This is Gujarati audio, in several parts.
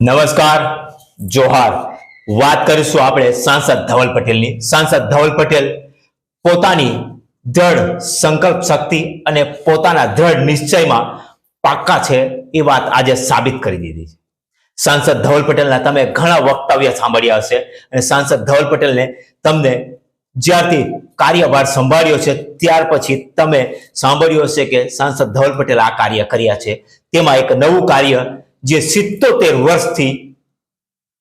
નમસ્કાર, જોહાર. વાત કરીશું આપણે સાંસદ ધવલ પટેલની. સાંસદ ધવલ પટેલ પોતાની દ્રઢ સંકલ્પ શક્તિ અને પોતાના દ્રઢ નિશ્ચયમાં પાક્કા છે એ વાત આજે સાબિત કરી દીધી છે. સાંસદ ધવલ પટેલના તમે ઘણા વક્તવ્ય સાંભળ્યા હશે અને સાંસદ ધવલ પટેલને તમને જ્યારથી કાર્યભાર સંભાળ્યો છે, ત્યાર પછી તમે સાંભળ્યું હશે કે સાંસદ ધવલ પટેલ આ કાર્ય કર્યા છે. તેમાં એક નવું કાર્ય જે સિત્તોતેર વર્ષથી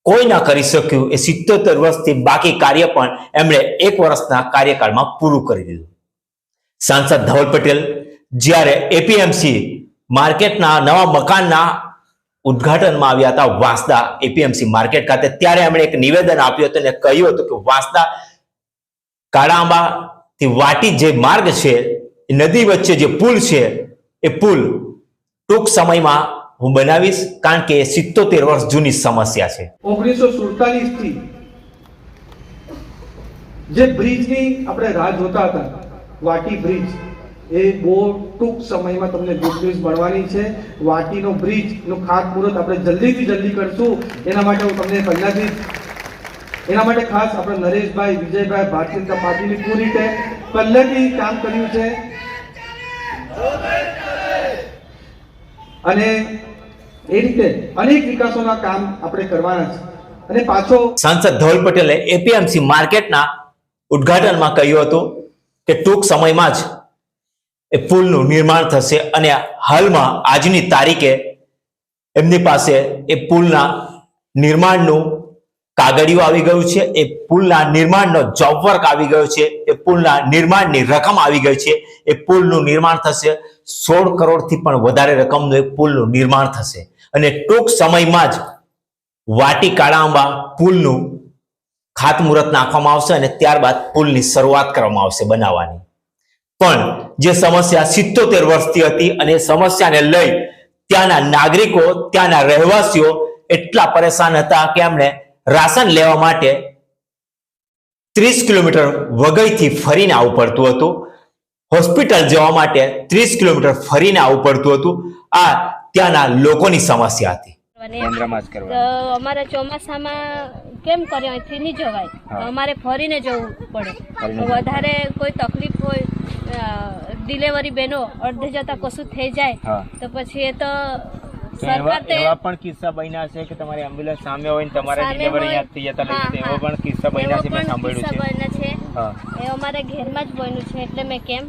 કોઈ ના કરી શક્યું, એ સિત્તોતેર વર્ષથી બાકી કાર્ય પણ એમણે એક વર્ષના કાર્યકાળમાં પૂરું કરી દીધું. સાંસદ ધવલ પટેલ જ્યારે એપીએમસી માર્કેટના નવા મકાનના ઉદ્ઘાટનમાં આવ્યા હતા વાંસદા એપીએમસી માર્કેટ ખાતે, ત્યારે એમણે એક નિવેદન આપ્યું હતું અને કહ્યું હતું કે વાંસદા કાળાંબાથી વાટી જે માર્ગ છે નદી વચ્ચે જે પુલ છે, એ પુલ ટૂંક સમયમાં હું બનાવીશ કારણ કે સિત્તોતેર વર્ષ જૂની સમસ્યા છે. ઓગણીસો સુડતાલીસથી જે બ્રિજની આપણે રાહ જોતા હતા, વાટી બ્રિજ, એ બહુ ટૂંક સમયમાં તમને ગુડ ન્યૂઝ મળવાની છે. વાટીનો બ્રિજનું ખાતમુહૂર્ત આપણે જલ્દીથી જલ્દી કરશું. એના માટે હું તમને પહેલાથી એના માટે ખાસ આપણે નરેશભાઈ, વિજયભાઈ ભારતીય જનતા પાર્ટીની પૂરી ટીમ પહેલેથી કામ કર્યું છે. અને એ રીતે અનેક વિકાસોના કામ આપણે કરવાના છે. અને પાછો સાંસદ ધવલ પટેલે એપીએમસી માર્કેટના ઉદ્ઘાટનમાં કહ્યું હતું કે ટૂંક સમયમાં જ એ પુલનું નિર્માણ થશે અને હાલમાં આજની તારીખે એમની પાસે એ પુલના નિર્માણનું કાગળિયું આવી ગયું છે, એ પુલના નિર્માણનો જોબ વર્ક આવી ગયો છે, એ પુલના નિર્માણની રકમ આવી ગઈ છે, એ પુલનું નિર્માણ થશે, સોળ કરોડથી પણ વધારે રકમનું એ પુલનું નિર્માણ થશે. અને ટૂંક સમયમાં જ વાટી કાળાંબા પુલનું ખાતમુહૂર્ત નાખવામાં આવશે અને ત્યારબાદ પુલની શરૂઆત કરવામાં આવશે બનાવવાની. પણ જે સમસ્યા સિત્તોતેર વર્ષથી હતી અને સમસ્યાને લઈ ત્યાંના નાગરિકો, ત્યાંના રહેવાસીઓ એટલા પરેશાન હતા કે એમણે રાશન લેવા માટે ત્રીસ કિલોમીટર વગઈથી ફરીને આવવું પડતું હતું. હોસ્પિટલ જવા માટે ત્રીસ કિલોમીટર ફરીને આવવું પડતું હતું. આ ત્યાંના લોકોની સમસ્યા હતી. અમારા ચોમાસામાં કેમ કરે અહીંથી નહીં જવાય. અમારે ફરીને જવું પડે. વધારે કોઈ તકલીફ હોય ડિલેવરી બેનો અડધે જતા કશું થઈ જાય તો પછી એ તો તો એવા એવા પણ કિસ્સા બન્યા છે કે તમારી એમ્બ્યુલન્સ સામે હોય ને તમારે ડિલિવરી યાદ થઈ જતા લઈ એવો પણ કિસ્સા બન્યા છે મેં સાંભળ્યું એ અમારા ઘરમાં જ બન્યું છે એટલે મેં કેમ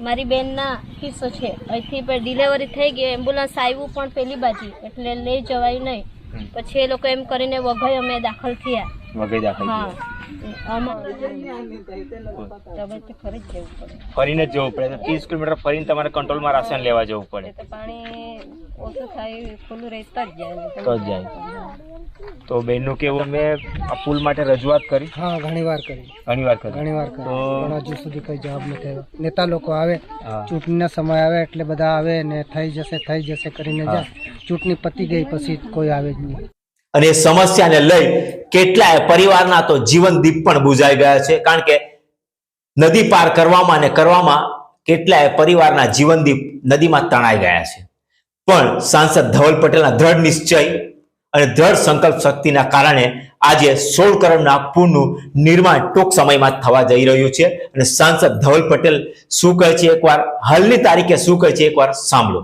મારી બેનના કિસ્સો છે. અહીંથી પણ ડિલિવરી થઈ ગઈ એમ્બ્યુલન્સ આવ્યું પણ પેલી બાજુ એટલે લઈ જવાયું નહીં. પછી એ લોકો એમ કરીને વઘઈ અમે દાખલ થયા. વઘઈ દાખલ થયો. ફરીને જ જવું પડે. ત્રીસ કિલોમીટર ફરીને તમારે કંટ્રોલમાં રાશન લેવા જવું પડે. તો પાણી ઓછું થાય ખુલ્લું રહે તો જ જાય. તો જ જાય. તો બેનનું કેવું મેં આ પુલ માટે રજૂઆત કરી? હા ઘણી વાર કરી. ઘણી વાર કરી. ઘણી વાર કરી પણ હજુ સુધી કઈ જવાબ નથી આવ્યો. નેતા લોકો આવે ચૂંટણીના સમય આવે એટલે બધા આવે ને થઈ જશે થઈ જશે કરીને જાય. ચૂંટણી પતી ગઈ પછી કોઈ આવે જ નહીં. અને એ સમસ્યાને લઈ કેટલાય પરિવારના તો જીવન દીપ પણ બુઝાઈ ગયા છે. કારણ કે નદી પાર કરવામાં અને કરવામાં કેટલાય પરિવારના જીવન દીપ નદીમાં તણાઈ ગયા છે. પણ સાંસદ ધવલ પટેલના દ્રઢ નિશ્ચય અને દ્રઢ સંકલ્પ શક્તિના કારણે આજે સોળ કરોડના પુલનું નિર્માણ ટૂંક સમયમાં થવા જઈ રહ્યું છે અને સાંસદ ધવલ પટેલ શું કહે છે એકવાર, હાલની તારીખે શું કહે છે એકવાર સાંભળો.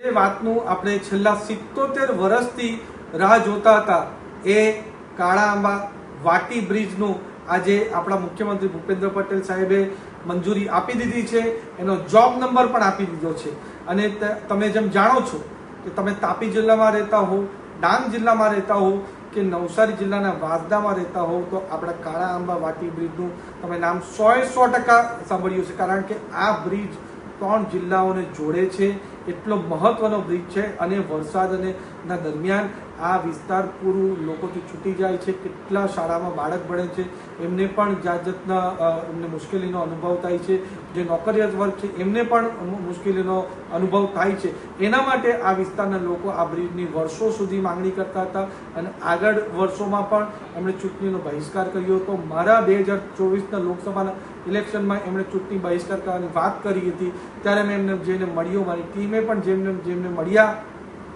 એ વાતનું આપણે છેલ્લા સિત્તોતેર વર્ષથી રાહ જોતા હતા. એ કાળા આંબા વાટી બ્રિજનું આજે આપણા મુખ્યમંત્રી ભૂપેન્દ્ર પટેલ સાહેબે મંજૂરી આપી દીધી છે. એનો જોબ નંબર પણ આપી દીધો છે. અને તમે જેમ જાણો છો કે તમે તાપી જિલ્લામાં રહેતા હો, ડાંગ જિલ્લામાં રહેતા હો કે નવસારી જિલ્લાના વાસદામાં રહેતા હોવ તો આપણા કાળા આંબા વાટી બ્રિજનું તમે નામ સો સો ટકા સાંભળ્યું છે કારણ કે આ બ્રિજ ત્રણ જિલ્લાઓને જોડે છે. એટલો મહત્વનો બ્રિજ છે અને વરસાદ અને ના દરમિયાન આ વિસ્તાર પૂરું લોકોથી છૂટી જાય છે, કેટલા શાળામાં બાળક ભણે છે, એમને પણ જાત જાતના એમને મુશ્કેલીનો અનુભવ થાય છે, જે નોકરિયાત વર્ગ છે, એમને પણ મુશ્કેલીનો અનુભવ થાય છે. એના માટે આ વિસ્તારના લોકો આ બ્રિજની વર્ષો સુધી માંગણી કરતા હતા અને આગળ વર્ષોમાં પણ એમણે ચૂંટણીનો બહિષ્કાર કર્યો હતો. મારા બે હજાર ચોવીસના લોકસભાના ઇલેક્શનમાં એમણે ચૂંટણી બહિષ્કાર કરવાની વાત કરી હતી. ત્યારે મેં એમને જઈને મળ્યો, મારી ટીમે પણ જેમને જેમને મળ્યા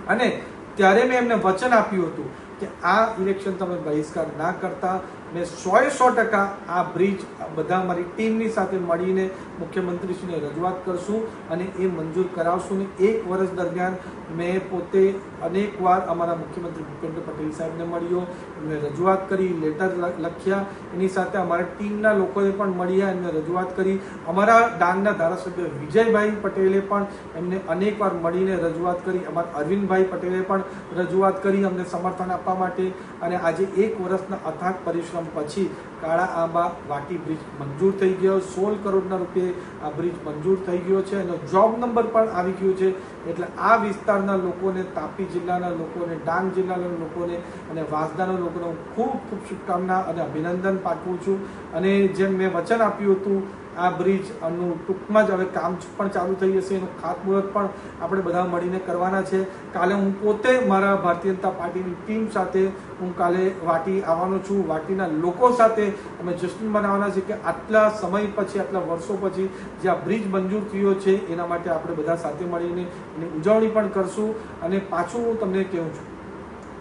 અને ત્યારે મેં એમને વચન આપ્યું હતું કે આ ઇલેક્શન તમે બહિષ્કાર ના કરતા મેં સોએ સો ટકા આ બ્રિજ બધા મારી ટીમની સાથે મળીને મુખ્યમંત્રીશ્રીને રજૂઆત કરશું અને એ મંજૂર કરાવશું ને એક વર્ષ દરમિયાન મેં પોતે અનેકવાર અમારા મુખ્યમંત્રી ભૂપેન્દ્ર પટેલ સાહેબને મળ્યો, એમને રજૂઆત કરી, લેટર લખ્યા. એની સાથે અમારા ટીમના લોકોએ પણ મળ્યા, એમને રજૂઆત કરી. અમારા ડાંગના ધારાસભ્ય વિજયભાઈ પટેલે પણ એમને અનેકવાર મળીને રજૂઆત કરી. અમારા અરવિંદભાઈ પટેલે પણ રજૂઆત કરી અમને સમર્થન આપવા માટે. અને આજે એક વર્ષના અથાગ પરિશ્રમ પછી કાળા આંબા, વાટી બ્રિજ મંજૂર થઈ ગયો. સોળ કરોડના રૂપિયે આ બ્રિજ મંજૂર થઈ ગયો છે એનો જોબ નંબર પણ આવી ગયો છે. એટલે આ વિસ્તારના લોકોને, તાપી જિલ્લાના લોકોને, ડાંગ જિલ્લાના લોકોને અને વાંસદાના લોકોને ખૂબ ખૂબ શુભકામના અને અભિનંદન પાઠવું છું. અને જેમ મેં વચન આપ્યું હતું આ બ્રિજનું ટૂંકમાં જ હવે કામ પણ ચાલુ થઈ જશે, એનું ખાતમુહૂર્ત પણ આપણે બધા મળીને કરવાના છે. કાલે હું પોતે મારા ભારતીય જનતા પાર્ટીની ટીમ સાથે હું કાલે વાટી આવવાનો છું. વાટીના લોકો સાથે અમે જશ્ન બનાવવાના છે કે આટલા સમય પછી, આટલા વર્ષો પછી જે આ બ્રિજ મંજૂર થયો છે, એના માટે આપણે બધા સાથે મળીને એની ઉજવણી પણ કરશું. અને પાછું હું તમને કહું છું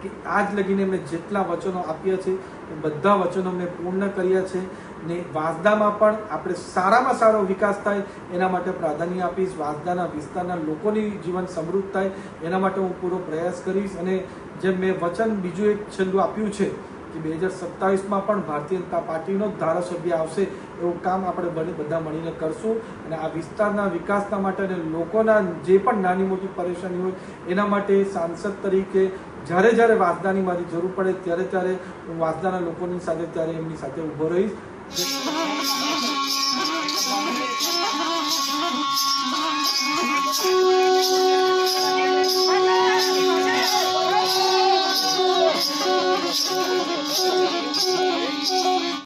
કે આજ લગીને મેં જેટલા વચનો આપ્યા છે, એ બધા વચનો મેં પૂર્ણ કર્યા છે. ને વાંસદામાં પણ આપણે સારામાં સારો વિકાસ થાય, એના માટે પ્રાધાન્ય આપીશ. વાંસદાના વિસ્તારના લોકોની જીવન સમૃદ્ધ થાય, એના માટે હું પૂરો પ્રયાસ કરીશ. અને જેમ મેં વચન બીજું એક છેલ્લું આપ્યું છે કે બે હજાર સત્તાવીસમાં પણ ભારતીય જનતા પાર્ટીનો જ ધારાસભ્ય આવશે, એવું કામ આપણે બને બધા મળીને કરશું. અને આ વિસ્તારના વિકાસના માટે અને લોકોના જે પણ નાની મોટી પરેશાની હોય, એના માટે સાંસદ તરીકે જ્યારે જ્યારે વાંસદાની મારી જરૂર પડે, ત્યારે ત્યારે હું વાંસદાના લોકોની સાથે, ત્યારે એમની સાથે ઊભો રહીશ. Thank you.